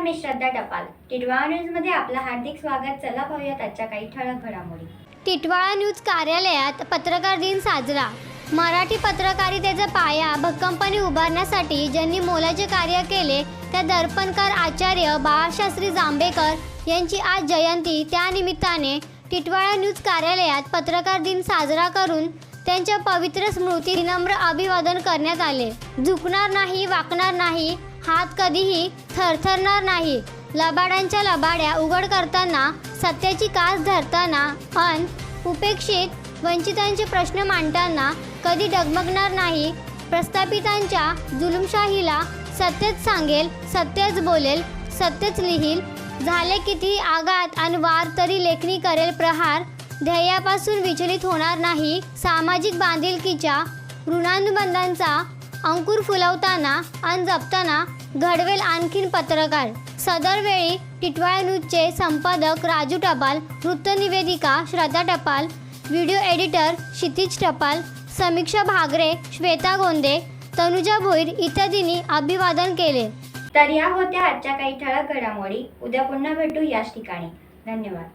मी श्रद्धा टपाल. टिटवाळा न्यूजमध्ये आपलं हार्दिक स्वागत. चला पाहूयात आजच्या काही ठळक घडामोडी. टिटवाळा न्यूज कार्यालयात पत्रकार दिन साजरा. मराठी पत्रकारितेचा पाया भक्कमपणे उभारण्यासाठी ज्यांनी मोलाचे कार्य केले त्या दर्पणकार आचार्य बाळशास्त्री जांभेकर यांची आज जयंती. त्यानिमित्ताने टिटवाळा न्यूज कार्यालयात पत्रकार दिन साजरा करून त्यांच्या पवित्र स्मृती विनम्र अभिवादन करण्यात आले. झुकणार नाही वाकणार नाही हात कधीही थरथरणार नाही. लबाड्यांच्या लबाड्या उघड करताना सत्याची कास धरताना अन उपेक्षित वंचितांचे प्रश्न मांडताना कधी डगमगणार नाही. प्रस्थापितांच्या जुलुमशाहीला सत्यच सांगेल सत्यच बोलेल सत्यच लिहील. झाले किती आघात आणि वार तरी लेखणी करेल प्रहार. ध्येयापासून विचलित होणार नाही सामाजिक बांधिलकीच्या ऋणानुबंधांचा अंकुर फुलवताना आणि जपताना घडवेल आणखीन पत्रकार. सदर वेळी न्यूजचे संपादक राजू टपाल वृत्तनिवेदिका श्रद्धा टपाल व्हिडिओ एडिटर क्षितिज टपाल समीक्षा भागरे श्वेता गोंदे तनुजा भोईर इत्यादींनी अभिवादन केले. तर या होत्या आजच्या काही ठळक घडामोडी. उद्या पुन्हा भेटू याच ठिकाणी. धन्यवाद.